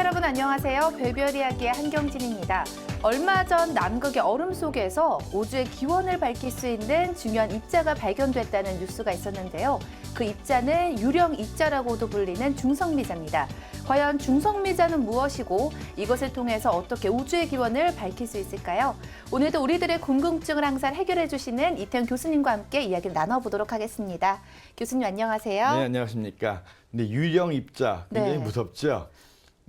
시청자 여러분 안녕하세요. 별별 이야기의 한경진입니다. 얼마 전 남극의 얼음 속에서 우주의 기원을 밝힐 수 있는 중요한 입자가 발견됐다는 뉴스가 있었는데요. 그 입자는 유령 입자라고도 불리는 중성미자입니다. 과연 중성미자는 무엇이고 이것을 통해서 어떻게 우주의 기원을 밝힐 수 있을까요? 오늘도 우리들의 궁금증을 항상 해결해 주시는 이태영 교수님과 함께 이야기를 나눠보도록 하겠습니다. 교수님 안녕하세요. 네, 안녕하십니까. 근데 유령 입자 굉장히 네. 무섭죠.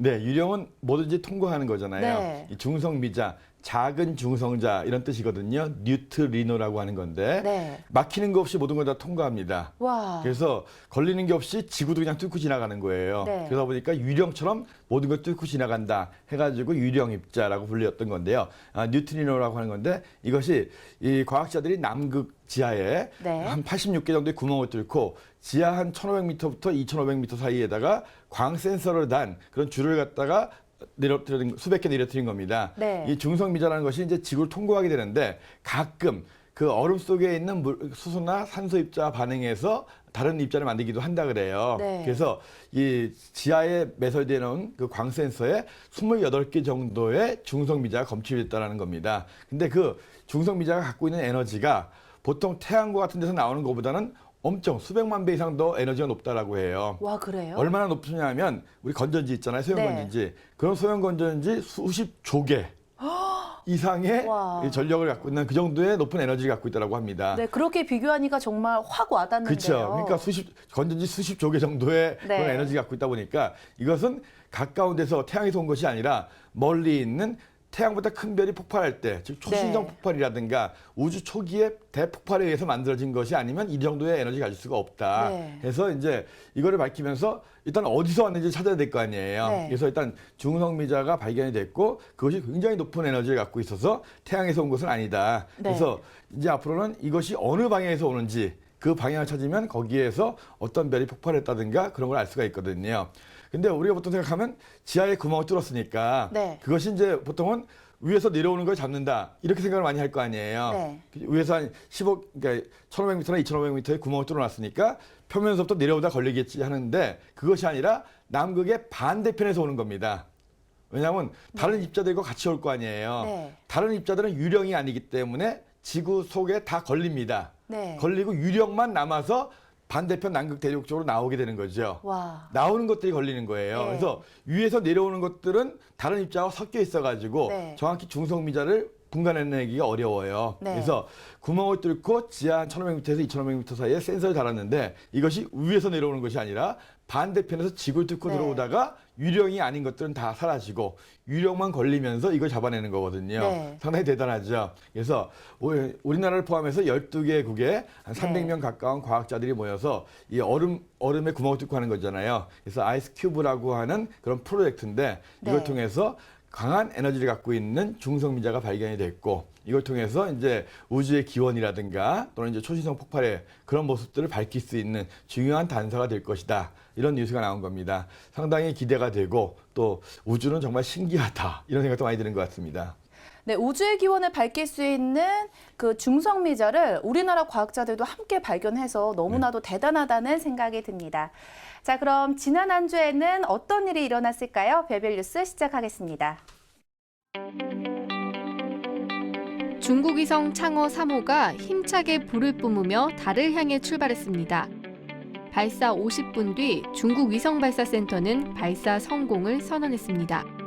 네, 유령은 뭐든지 통과하는 거잖아요. 네. 이 중성미자, 작은 중성자 이런 뜻이거든요. 뉴트리노라고 하는 건데 네. 막히는 거 없이 모든 걸 다 통과합니다. 와. 그래서 걸리는 게 없이 지구도 그냥 뚫고 지나가는 거예요. 네. 그러다 보니까 유령처럼 모든 걸 뚫고 지나간다 해가지고 유령 입자라고 불렸던 건데요. 아, 뉴트리노라고 하는 건데 이것이 이 과학자들이 남극 지하에 네. 한 86개 정도의 구멍을 뚫고 지하 한 1,500m부터 2,500m 사이에다가 광 센서를 단 그런 줄을 갖다가 내려뜨린 수백 개 내려뜨린 겁니다. 네. 이 중성 미자라는 것이 이제 지구를 통과하게 되는데 가끔 그 얼음 속에 있는 물, 수소나 산소 입자 반응해서 다른 입자를 만들기도 한다 그래요. 네. 그래서 이 지하에 매설되어 놓은 그 광 센서에 28개 정도의 중성 미자가 검출됐다는 겁니다. 근데 그 중성 미자가 갖고 있는 에너지가 보통 태양과 같은 데서 나오는 것보다는 엄청 수백만 배 이상 더 에너지가 높다라고 해요. 와 그래요? 얼마나 높으냐 하면 우리 건전지 있잖아요. 소형 네. 건전지. 그런 소형 건전지 수십 조개 이상의 와. 이 전력을 갖고 있는 그 정도의 높은 에너지를 갖고 있다고 합니다. 네, 그렇게 비교하니까 정말 확 와닿는데요. 그렇죠. 그러니까 수십 건전지 수십 조개 정도의 네. 그런 에너지 갖고 있다 보니까 이것은 가까운 데서 태양에서 온 것이 아니라 멀리 있는 태양보다 큰 별이 폭발할 때, 즉 초신성 네. 폭발이라든가 우주 초기의 대폭발에 의해서 만들어진 것이 아니면 이 정도의 에너지 가질 수가 없다. 네. 그래서 이제 이거를 밝히면서 일단 어디서 왔는지 찾아야 될 거 아니에요. 네. 그래서 일단 중성미자가 발견이 됐고 그것이 굉장히 높은 에너지를 갖고 있어서 태양에서 온 것은 아니다. 네. 그래서 이제 앞으로는 이것이 어느 방향에서 오는지 그 방향을 찾으면 거기에서 어떤 별이 폭발했다든가 그런 걸 알 수가 있거든요. 근데 우리가 보통 생각하면 지하에 구멍을 뚫었으니까 네. 그것이 이제 보통은 위에서 내려오는 걸 잡는다 이렇게 생각을 많이 할 거 아니에요. 네. 위에서 한 15, 그러니까 1,500m나 2,500m의 구멍을 뚫어놨으니까 표면에서부터 내려오다 걸리겠지 하는데 그것이 아니라 남극의 반대편에서 오는 겁니다. 왜냐하면 다른 입자들과 같이 올 거 아니에요. 네. 다른 입자들은 유령이 아니기 때문에 지구 속에 다 걸립니다. 네. 걸리고 유령만 남아서 반대편 남극 대륙 쪽으로 나오게 되는 거죠. 와. 나오는 것들이 걸리는 거예요. 네. 그래서 위에서 내려오는 것들은 다른 입자와 섞여 있어가지고 네. 정확히 중성미자를 분간해내기가 어려워요. 네. 그래서 구멍을 뚫고 지하 1,500m에서 2,500m 사이에 센서를 달았는데 이것이 위에서 내려오는 것이 아니라 반대편에서 지구를 뚫고 네. 들어오다가 유령이 아닌 것들은 다 사라지고 유령만 걸리면서 이걸 잡아내는 거거든요. 네. 상당히 대단하죠. 그래서 우- 우리나라를 포함해서 12개국에 한 300명 네. 가까운 과학자들이 모여서 이 얼음 얼음에 구멍을 뚫고 하는 거잖아요. 그래서 아이스 큐브라고 하는 그런 프로젝트인데 이걸 네. 통해서 강한 에너지를 갖고 있는 중성미자가 발견이 됐고 이걸 통해서 이제 우주의 기원이라든가 또는 이제 초신성 폭발의 그런 모습들을 밝힐 수 있는 중요한 단서가 될 것이다. 이런 뉴스가 나온 겁니다. 상당히 기대가 되고 또 우주는 정말 신기하다. 이런 생각도 많이 드는 것 같습니다. 네, 우주의 기원을 밝힐 수 있는 그 중성미자를 우리나라 과학자들도 함께 발견해서 너무나도 네. 대단하다는 생각이 듭니다. 자, 그럼 지난 한 주에는 어떤 일이 일어났을까요? 별별 뉴스 시작하겠습니다. 중국 위성 창어 3호가 힘차게 불을 뿜으며 달을 향해 출발했습니다. 발사 50분 뒤 중국 위성 발사 센터는 발사 성공을 선언했습니다.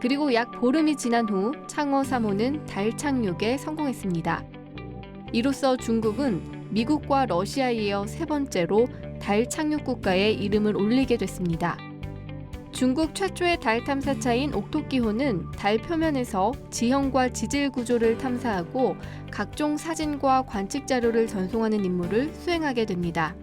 그리고 약 보름이 지난 후 창어 3호는 달 착륙에 성공했습니다. 이로써 중국은 미국과 러시아에 이어 세 번째로 달 착륙 국가에 이름을 올리게 됐습니다. 중국 최초의 달 탐사차인 옥토끼호는 달 표면에서 지형과 지질 구조를 탐사하고 각종 사진과 관측 자료를 전송하는 임무를 수행하게 됩니다.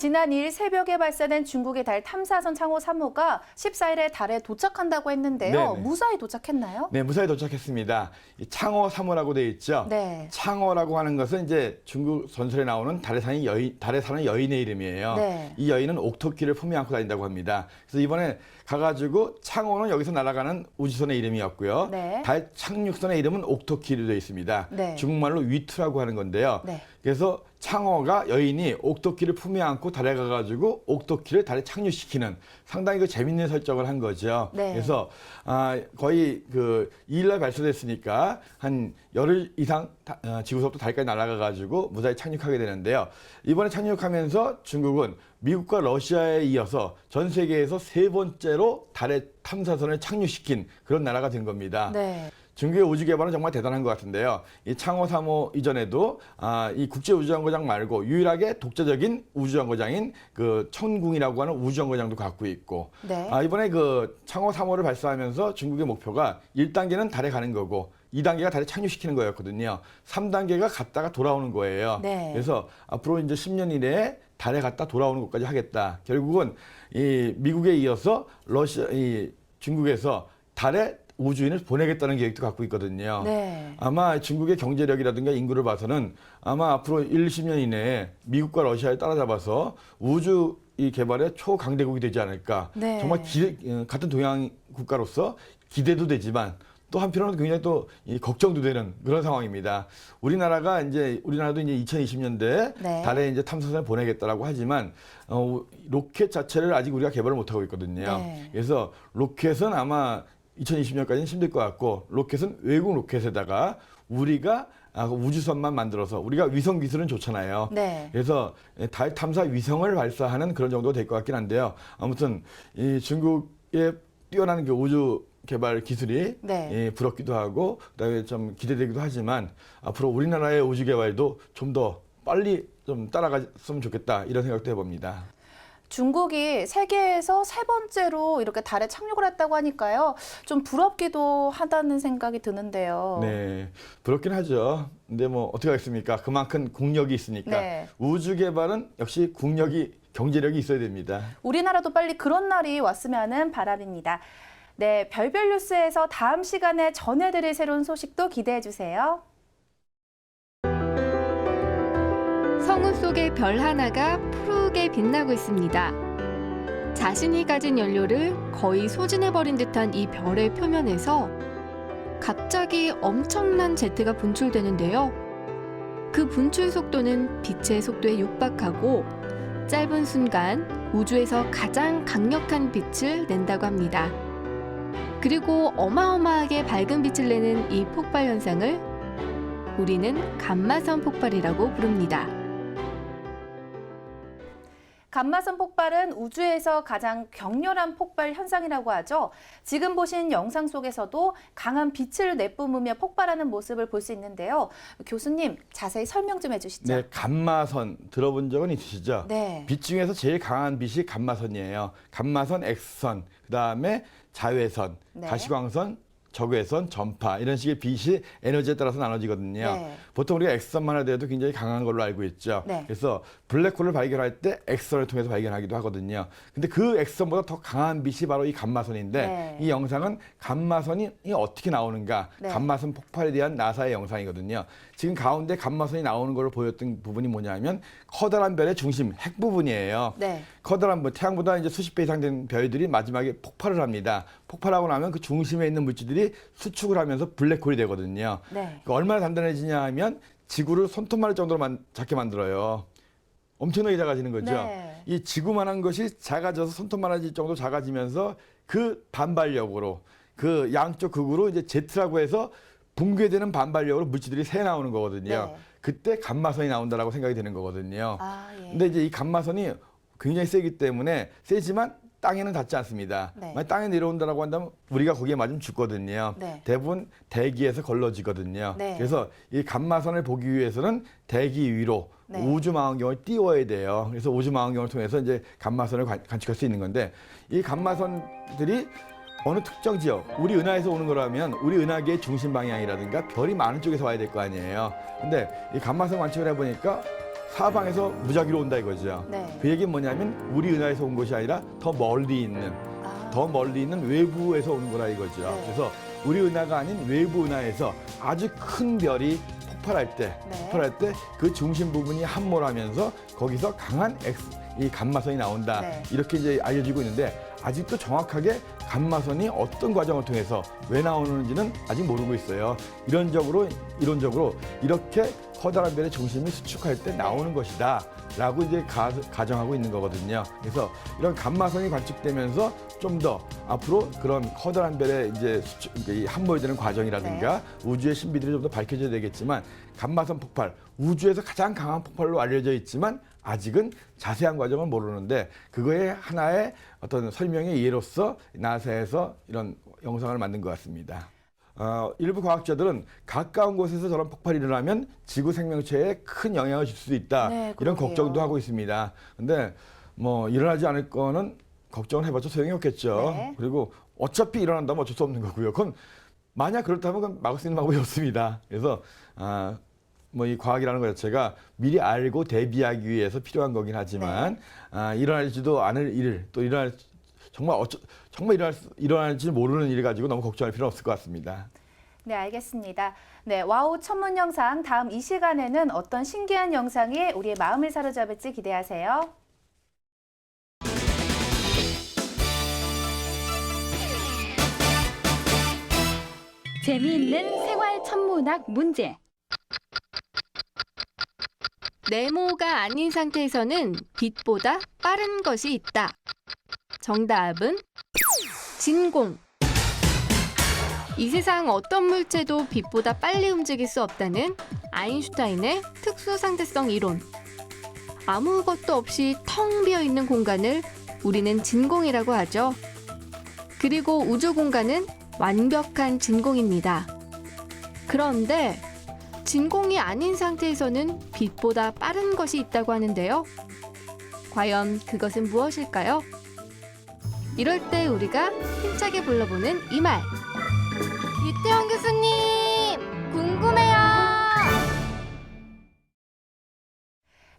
지난 2일 새벽에 발사된 중국의 달 탐사선 창호 3호가 14일에 달에 도착한다고 했는데요. 네네. 무사히 도착했나요? 네, 무사히 도착했습니다. 이 창어 3호라고 되어 있죠. 네. 창어라고 하는 것은 이제 중국 전설에 나오는 달에 사는 여인, 달에 사는 여인의 이름이에요. 네. 이 여인은 옥토끼를 품에 안고 다닌다고 합니다. 그래서 이번에 가가지고 창어는 여기서 날아가는 우주선의 이름이었고요. 네. 달 착륙선의 이름은 옥토끼로 되어 있습니다. 네. 중국말로 위투라고 하는 건데요. 네. 그래서 창어가 여인이 옥토끼를 품에 안고 달에 가가지고 옥토끼를 달에 착륙시키는 상당히 그 재밌는 설정을 한 거죠. 네. 그래서 아, 거의 그 2일날 발사됐으니까 한 열흘 이상 다- 어, 지구서부터 달까지 날아가가지고 무사히 착륙하게 되는데요. 이번에 착륙하면서 중국은 미국과 러시아에 이어서 전 세계에서 세 번째로 달에 탐사선을 착륙시킨 그런 나라가 된 겁니다. 네. 중국의 우주 개발은 정말 대단한 것 같은데요. 이 창호 3호 이전에도 아, 이 국제 우주정거장 말고 유일하게 독자적인 우주정거장인 그 천궁이라고 하는 우주정거장도 갖고 있고 네. 아, 이번에 그 창호 3호를 발사하면서 중국의 목표가 1단계는 달에 가는 거고 2단계가 달에 착륙시키는 거였거든요. 3단계가 갔다가 돌아오는 거예요. 네. 그래서 앞으로 이제 10년 이내에 달에 갔다 돌아오는 것까지 하겠다. 결국은 이 미국에 이어서 러시아, 이 중국에서 달에 우주인을 보내겠다는 계획도 갖고 있거든요. 네. 아마 중국의 경제력이라든가 인구를 봐서는 아마 앞으로 1, 10년 이내에 미국과 러시아를 따라잡아서 우주 이 개발의 초강대국이 되지 않을까. 네. 정말 기, 어, 같은 동양 국가로서 기대도 되지만 또 한편으로는 굉장히 또이 걱정도 되는 그런 상황입니다. 우리나라가 이제 우리나라도 이제 2020년대 네. 달에 이제 탐사선을 보내겠다라고 하지만 어, 로켓 자체를 아직 우리가 개발을 못 하고 있거든요. 네. 그래서 로켓은 아마 2020년까지는 힘들 것 같고 로켓은 외국 로켓에다가 우리가 아, 그 우주선만 만들어서 우리가 위성 기술은 좋잖아요. 네. 그래서 달 탐사 위성을 발사하는 그런 정도가 될것 같긴 한데요. 아무튼 이 중국의 뛰어난 그 우주 개발 기술이 네. 예, 부럽기도 하고 그다음에 좀 기대되기도 하지만 앞으로 우리나라의 우주 개발도 좀 더 빨리 좀 따라갔으면 좋겠다 이런 생각도 해봅니다. 중국이 세계에서 세 번째로 이렇게 달에 착륙을 했다고 하니까요. 좀 부럽기도 하다는 생각이 드는데요. 네, 부럽긴 하죠. 근데 뭐 어떻게 하겠습니까? 그만큼 국력이 있으니까 네. 우주 개발은 역시 국력이 경제력이 있어야 됩니다. 우리나라도 빨리 그런 날이 왔으면 하는 바람입니다. 네, 별별 뉴스에서 다음 시간에 전해드릴 새로운 소식도 기대해 주세요. 성운 속의 별 하나가 푸르게 빛나고 있습니다. 자신이 가진 연료를 거의 소진해버린 듯한 이 별의 표면에서 갑자기 엄청난 제트가 분출되는데요. 그 분출 속도는 빛의 속도에 육박하고 짧은 순간 우주에서 가장 강력한 빛을 낸다고 합니다. 그리고 어마어마하게 밝은 빛을 내는 이 폭발 현상을 우리는 감마선 폭발이라고 부릅니다. 감마선 폭발은 우주에서 가장 격렬한 폭발 현상이라고 하죠. 지금 보신 영상 속에서도 강한 빛을 내뿜으며 폭발하는 모습을 볼 수 있는데요. 교수님, 자세히 설명 좀 해주시죠. 네, 감마선 들어본 적은 있으시죠? 네. 빛 중에서 제일 강한 빛이 감마선이에요. 감마선, X선, 그 다음에 자외선, 네. 가시광선, 적외선, 전파 이런 식의 빛이 에너지에 따라서 나눠지거든요. 네. 보통 우리가 X선만 하더라도 굉장히 강한 걸로 알고 있죠. 네. 그래서 블랙홀을 발견할 때 X선을 통해서 발견하기도 하거든요. 근데 그 X선보다 더 강한 빛이 바로 이 감마선인데 네. 이 영상은 감마선이 어떻게 나오는가, 네. 감마선 폭발에 대한 나사의 영상이거든요. 지금 가운데 감마선이 나오는 걸로 보였던 부분이 뭐냐면 커다란 별의 중심 핵 부분이에요. 네. 커다란 뭐 태양보다 이제 수십 배 이상 된 별들이 마지막에 폭발을 합니다. 폭발하고 나면 그 중심에 있는 물질들이 수축을 하면서 블랙홀이 되거든요. 네. 그러니까 얼마나 단단해지냐 하면 지구를 손톱만할 정도로 만- 작게 만들어요. 엄청나게 작아지는 거죠. 네. 이 지구만한 것이 작아져서 손톱만해질 정도 작아지면서 그 반발력으로 그 양쪽 극으로 이제 제트라고 해서 붕괴되는 반발력으로 물질들이 새 나오는 거거든요. 네. 그때 감마선이 나온다라고 생각이 되는 거거든요. 아, 예. 근데 이제 이 감마선이 굉장히 세기 때문에 세지만 땅에는 닿지 않습니다. 네. 만약 땅에 내려온다라고 한다면 우리가 거기에 맞으면 죽거든요. 네. 대부분 대기에서 걸러지거든요. 네. 그래서 이 감마선을 보기 위해서는 대기 위로 네. 우주망원경을 띄워야 돼요. 그래서 우주망원경을 통해서 이제 감마선을 관- 관측할 수 있는 건데 이 감마선들이 어느 특정 지역, 우리 은하에서 오는 거라면 우리 은하계의 중심 방향이라든가 별이 많은 쪽에서 와야 될 거 아니에요. 근데 이 감마선 관측을 해보니까 사방에서 무작위로 온다 이거죠. 네. 그 얘기는 뭐냐면 우리 은하에서 온 것이 아니라 더 멀리 있는 아, 더 멀리 있는 외부에서 온 거라 이거죠. 네. 그래서 우리 은하가 아닌 외부 은하에서 아주 큰 별이 폭발할 때, 네. 폭발할 때 그 중심 부분이 함몰하면서 거기서 강한 X, 이 감마선이 나온다. 네. 이렇게 이제 알려지고 있는데 아직도 정확하게 감마선이 어떤 과정을 통해서 왜 나오는지는 아직 모르고 있어요. 이론적으로 이론적으로 이렇게 커다란 별의 중심이 수축할 때 나오는 것이다. 라고 이제 가, 가정하고 있는 거거든요. 그래서 이런 감마선이 관측되면서 좀 더 앞으로 그런 커다란 별의 이제 수축, 이 함몰되는 과정이라든가 우주의 신비들이 좀 더 밝혀져야 되겠지만 감마선 폭발, 우주에서 가장 강한 폭발로 알려져 있지만 아직은 자세한 과정을 모르는데 그거의 하나의 어떤 설명의 예로서 나사에서 이런 영상을 만든 것 같습니다. 어, 일부 과학자들은 가까운 곳에서 저런 폭발이 일어나면 지구 생명체에 큰 영향을 줄 수 있다. 네, 이런 그러게요. 걱정도 하고 있습니다. 근데 뭐 일어나지 않을 거는 걱정을 해봤자 소용이 없겠죠. 네. 그리고 어차피 일어난다면 어쩔 수 없는 거고요. 그건 만약 그렇다면 그건 막을 수 있는 방법이 없습니다. 그래서 아, 뭐 이 과학이라는 것 자체가 미리 알고 대비하기 위해서 필요한 거긴 하지만 네. 아, 일어나지도 않을 일을 또 일어날 정말 어쩌, 정말 일어날 수- 일어날지 모르는 일 가지고 너무 걱정할 필요 없을 것 같습니다. 네, 알겠습니다. 네, 와우 천문 영상 다음 이 시간에는 어떤 신기한 영상이 우리의 마음을 사로잡을지 기대하세요. 재미있는 생활 천문학 문제. 네모가 아닌 상태에서는 빛보다 빠른 것이 있다. 정답은 진공. 이 세상 어떤 물체도 빛보다 빨리 움직일 수 없다는 아인슈타인의 특수 상대성 이론. 아무것도 없이 텅 비어 있는 공간을 우리는 진공이라고 하죠. 그리고 우주 공간은 완벽한 진공입니다. 그런데 진공이 아닌 상태에서는 빛보다 빠른 것이 있다고 하는데요. 과연 그것은 무엇일까요? 이럴 때 우리가 힘차게 불러보는 이 말.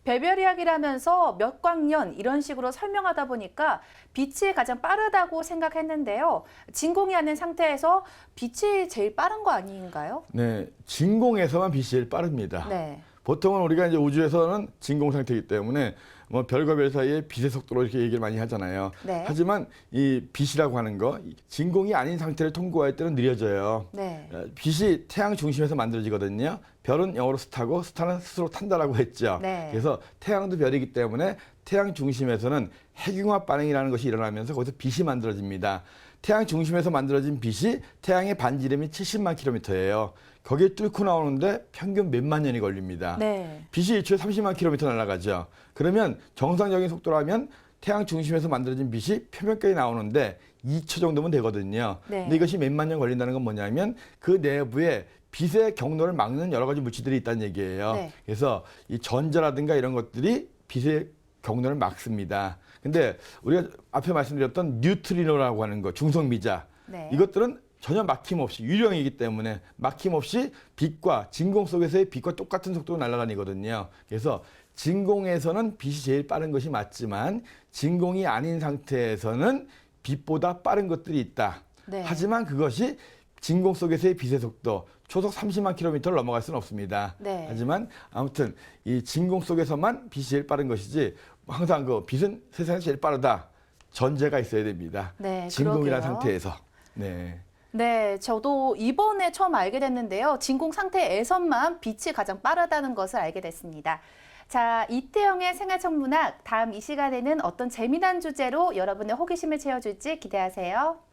별별 이야기라면서 몇 광년 이런 식으로 설명하다 보니까 빛이 가장 빠르다고 생각했는데요. 진공이 아닌 상태에서 빛이 제일 빠른 거 아닌가요? 네, 진공에서만 빛이 제일 빠릅니다. 네. 보통은 우리가 이제 우주에서는 진공 상태이기 때문에 뭐 별과 별 사이에 빛의 속도로 이렇게 얘기를 많이 하잖아요. 네. 하지만 이 빛이라고 하는 거이 진공이 아닌 상태를 통과할 때는 느려져요. 네. 어, 빛이 태양 중심에서 만들어지거든요. 별은 영어로 스타고 스타는 스스로 탄다라고 했죠. 네. 그래서 태양도 별이기 때문에 태양 중심에서는 핵융합 반응이라는 것이 일어나면서 거기서 빛이 만들어집니다. 태양 중심에서 만들어진 빛이 태양의 반지름이 70만 킬로미터예요. 거기에 뚫고 나오는데 평균 몇만 년이 걸립니다. 네. 빛이 1초에 30만 킬로미터 날아가죠. 그러면 정상적인 속도라면 태양 중심에서 만들어진 빛이 표면까지 나오는데 2초 정도면 되거든요. 네. 근데 이것이 몇만 년 걸린다는 건 뭐냐면 그 내부에 빛의 경로를 막는 여러 가지 물질들이 있다는 얘기예요. 네. 그래서 이 전자라든가 이런 것들이 빛의 경로를 막습니다. 근데 우리가 앞에 말씀드렸던 뉴트리노라고 하는 거, 중성미자. 네. 이것들은 전혀 막힘없이 유령이기 때문에 막힘없이 빛과 진공 속에서의 빛과 똑같은 속도로 날아다니거든요. 그래서 진공에서는 빛이 제일 빠른 것이 맞지만 진공이 아닌 상태에서는 빛보다 빠른 것들이 있다. 네. 하지만 그것이 진공 속에서의 빛의 속도 초속 30만 킬로미터를 넘어갈 수는 없습니다. 네. 하지만 아무튼 이 진공 속에서만 빛이 제일 빠른 것이지 항상 그 빛은 세상에서 제일 빠르다. 전제가 있어야 됩니다. 네, 진공이라는 그러게요. 상태에서. 네. 네, 저도 이번에 처음 알게 됐는데요. 진공 상태에서만 빛이 가장 빠르다는 것을 알게 됐습니다. 자, 이태영의 생활천문학 다음 이 시간에는 어떤 재미난 주제로 여러분의 호기심을 채워줄지 기대하세요.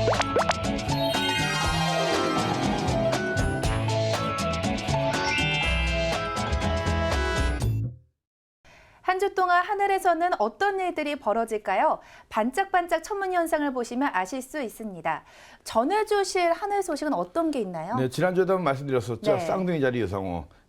you 한 주 동안 하늘에서는 어떤 일들이 벌어질까요? 반짝반짝 천문 현상을 보시면 아실 수 있습니다. 전해주실 하늘 소식은 어떤 게 있나요? 네, 지난주에도 한번 말씀드렸었죠. 네. 쌍둥이 자리.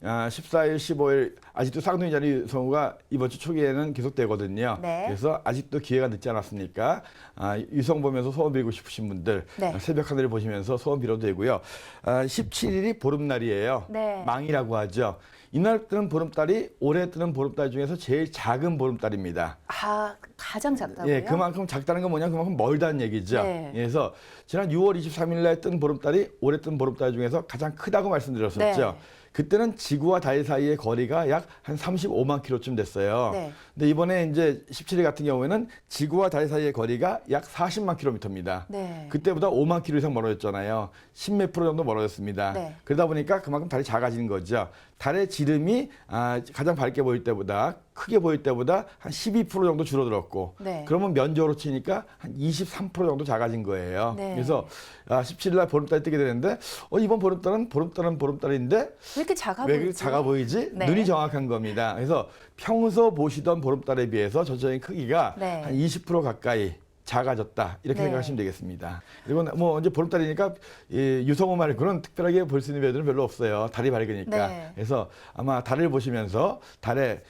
아, 14일, 15일 아직도 쌍둥이 자리 유성우가 이번 주 초기에는 계속되거든요. 네. 그래서 아직도 기회가 늦지 않았으니까 아, 유성 보면서 소원 빌고 싶으신 분들 네. 아, 새벽 하늘을 보시면서 소원 빌어도 되고요. 아, 17일이 보름날이에요. 네. 망이라고 하죠. 이날 뜨는 보름달이 올해 뜨는 보름달 중에서 제일 작은 보름달입니다. 아, 가장 작다고요? 예, 그만큼 작다는 건 뭐냐? 그만큼 멀다는 얘기죠. 네. 그래서 지난 6월 23일 날 뜬 보름달이 올해 뜬 보름달 중에서 가장 크다고 말씀드렸었죠. 네. 그때는 지구와 달 사이의 거리가 약 한 35만 킬로쯤 됐어요. 네. 근데 이번에 이제 17일 같은 경우에는 지구와 달 사이의 거리가 약 40만 킬로미터입니다. 네. 그때보다 5만 킬로 이상 멀어졌잖아요. 10몇 프로 정도 멀어졌습니다. 네. 그러다 보니까 그만큼 달이 작아지는 거죠. 달의 지름이 아, 가장 밝게 보일 때보다 크게 보일 때보다 한 12% 정도 줄어들었고 네. 그러면 면적으로 치니까 한 23% 정도 작아진 거예요. 네. 그래서 아, 17일 날 보름달이 뜨게 되는데 어, 이번 보름달은 보름달은 보름달인데 왜 이렇게 작아 왜 보이지? 그렇게 작아 보이지? 네. 눈이 정확한 겁니다. 그래서 평소 보시던 보름달에 비해서 전체적인 크기가 네. 한 20% 가까이 작아졌다 이렇게 네. 생각하시면 되겠습니다. 그리고 뭐 이제 보름달이니까 이 유성호 말고는 특별하게 볼 수 있는 배들은 별로 없어요. 달이 밝으니까. 네. 그래서 아마 달을 보시면서 달에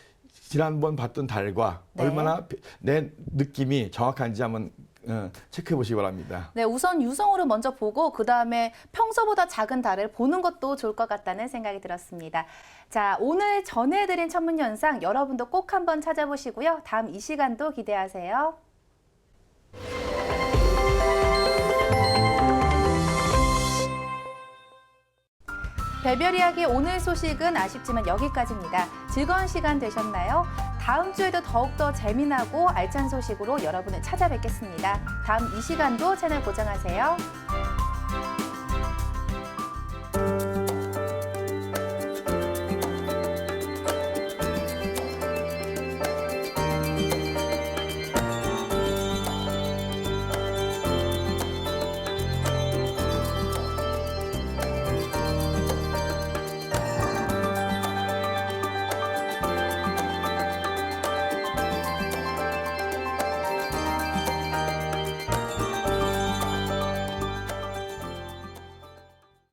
지난번 봤던 달과 네. 얼마나 내 느낌이 정확한지 한번 어, 체크해 보시기 바랍니다. 네, 우선 유성으로 먼저 보고 그 다음에 평소보다 작은 달을 보는 것도 좋을 것 같다는 생각이 들었습니다. 자, 오늘 전해드린 천문 현상 여러분도 꼭 한번 찾아보시고요. 다음 이 시간도 기대하세요. 별별 이야기 오늘 소식은 아쉽지만 여기까지입니다. 즐거운 시간 되셨나요? 다음 주에도 더욱더 재미나고 알찬 소식으로 여러분을 찾아뵙겠습니다. 다음 이 시간도 채널 고정하세요.